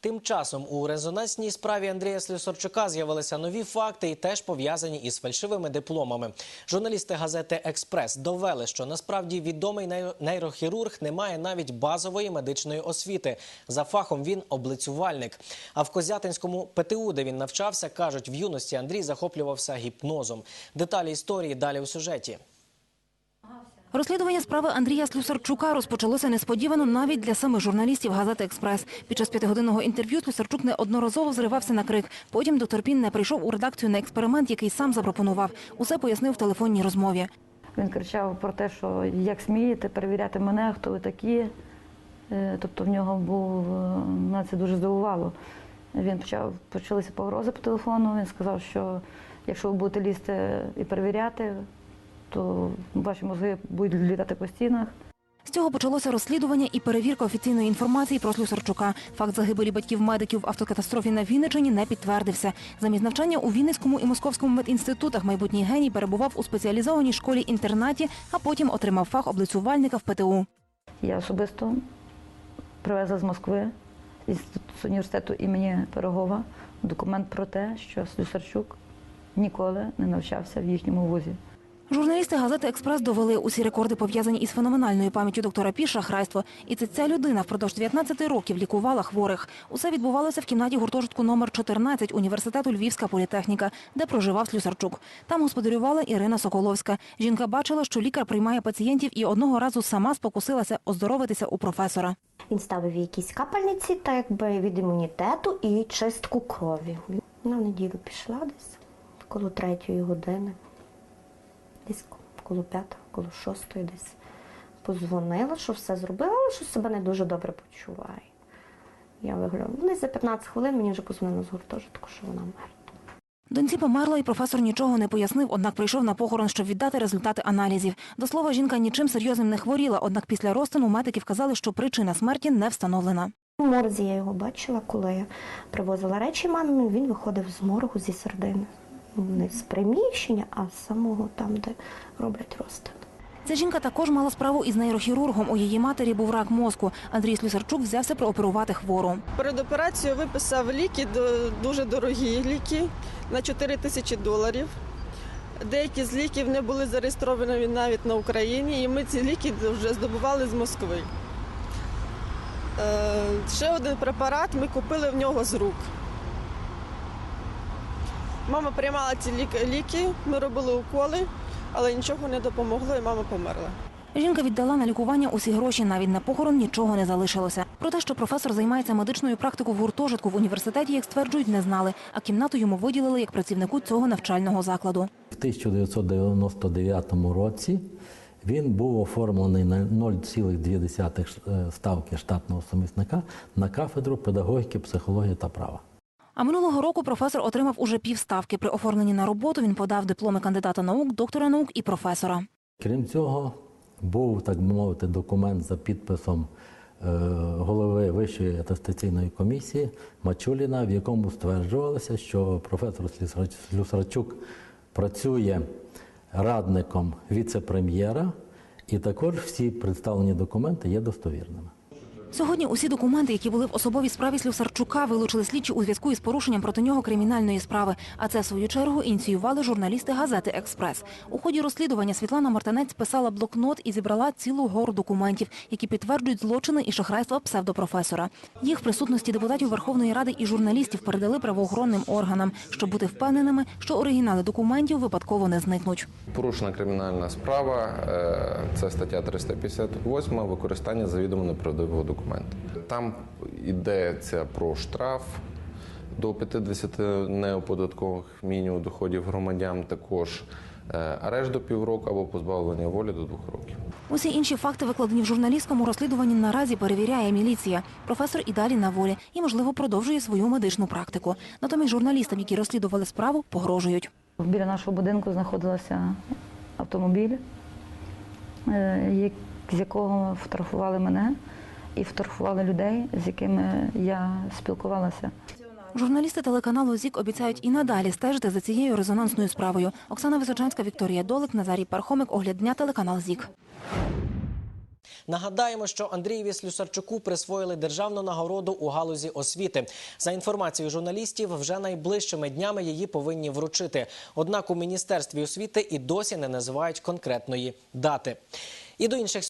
Тим часом у резонансній справі Андрія Слюсарчука з'явилися нові факти і теж пов'язані із фальшивими дипломами. Журналісти газети Експрес довели, що насправді відомий нейрохірург не має навіть базової медичної освіти. За фахом він облицювальник. А в Козятинському ПТУ, де він навчався, кажуть, в юності Андрій захоплювався гіпнозом. Деталі історії далі у сюжеті. Розслідування справи Андрія Слюсарчука розпочалося несподівано навіть для самих журналістів газети «Експрес». Під час п'ятигодинного інтерв'ю Слюсарчук неодноразово зривався на крик. Потім доктор Пін не прийшов у редакцію на експеримент, який сам запропонував. Усе пояснив в телефонній розмові. Він кричав про те, що як смієте перевіряти мене, хто ви такі. Е, Тобто в нього був е, мене це дуже здивувало. Він почав почалися погрози по телефону. Він сказав, що якщо ви будете лізти і перевіряти, то ваші мозги будуть літати по стінах. З цього почалося розслідування і перевірка офіційної інформації про Слюсарчука. Факт загибелі батьків медиків в автокатастрофі на Вінниччині не підтвердився. Замість навчання у Вінницькому і Московському медінститутах майбутній геній перебував у спеціалізованій школі-інтернаті, а потім отримав фах облицювальника в ПТУ. Я особисто привезла з Москви з університету імені Пирогова документ про те, що Слюсарчук ніколи не навчався в їхньому вузі. Журналісти газети Експрес довели усі рекорди пов'язані із феноменальною пам'яттю доктора Пі шахрайство. І це ця людина впродовж 19 років лікувала хворих. Усе відбувалося в кімнаті гуртожитку номер 14 університету Львівська політехніка, де проживав Слюсарчук. Там господарювала Ірина Соколовська. Жінка бачила, що лікар приймає пацієнтів і одного разу сама спокусилася оздоровитися у професора. Він ставив якісь капельниці, так якби від імунітету і чистку крові. В неділю пішла десь коло третьої години, десь коло п'ятої, коло шостої десь. Позвонила, що все зробила, але що себе не дуже добре почуває. Я виглянула. Десь за 15 хвилин мені вже позвонили з гуртожитку, що вона мертва. Доньці померла, і професор нічого не пояснив, однак прийшов на похорон, щоб віддати результати аналізів. До слова, жінка нічим серйозним не хворіла, однак після розтину медики вказали, що причина смерті не встановлена. В морзі я його бачила, коли я привозила речі мамі, він виходив з моргу зі середини. Не з приміщення, а з самого там, де роблять розтин. Ця жінка також мала справу із нейрохірургом. У її матері був рак мозку. Андрій Слюсарчук взявся прооперувати хвору. Перед операцією виписав ліки, дуже дорогі ліки на 4 тисячі доларів. Деякі з ліків не були зареєстровані навіть на Україні, і ми ці ліки вже здобували з Москви. Е, Ще один препарат ми купили в нього з рук. Мама приймала ці лік- ліки, ми робили уколи, але нічого не допомогло, і мама померла. Жінка віддала на лікування усі гроші, навіть на похорон нічого не залишилося. Про те, що професор займається медичною практикою в гуртожитку в університеті, як стверджують, не знали, а кімнату йому виділили як працівнику цього навчального закладу. В 1999 році він був оформлений на 0,2 ш- ставки штатного сумісника на кафедру педагогіки, психології та права. А минулого року професор отримав уже півставки. При оформленні на роботу він подав дипломи кандидата наук, доктора наук і професора. Крім цього, був, так би мовити, документ за підписом е, голови Вищої атестаційної комісії Мачуліна, в якому стверджувалося, що професор Слюсарчук працює радником віце-прем'єра, і також всі представлені документи є достовірними. Сьогодні усі документи, які були в особовій справі Слюсарчука, вилучили слідчі у зв'язку із порушенням проти нього кримінальної справи. А це, в свою чергу, ініціювали журналісти газети «Експрес». У ході розслідування Світлана Мартинець писала блокнот і зібрала цілу гору документів, які підтверджують злочини і шахрайства псевдопрофесора. Їх присутності депутатів Верховної Ради і журналістів передали правоохоронним органам, щоб бути впевненими, що оригінали документів випадково не зникнуть. Порушена кримінальна справа, е, це стаття 358 використання завідомо неправдивого документу. Там йдеться про штраф до 50 неоподаткових мінімум доходів громадян, також е, арешт до півроку або позбавлення волі до двох років. Усі інші факти, викладені в журналістському розслідуванні, наразі перевіряє міліція. Професор і далі на волі і, можливо, продовжує свою медичну практику. Натомість журналістам, які розслідували справу, погрожують. Біля нашого будинку знаходилося автомобіль, е, з якого фотографували мене і фотографували людей, з якими я спілкувалася. Журналісти телеканалу ЗІК обіцяють і надалі стежити за цією резонансною справою. Оксана Височанська, Вікторія Долик, Назарій Пархомик, Огляд дня, телеканал ЗІК. Нагадаємо, що Андрієві Слюсарчуку присвоїли державну нагороду у галузі освіти. За інформацією журналістів, вже найближчими днями її повинні вручити. Однак у міністерстві освіти і досі не називають конкретної дати. І до інших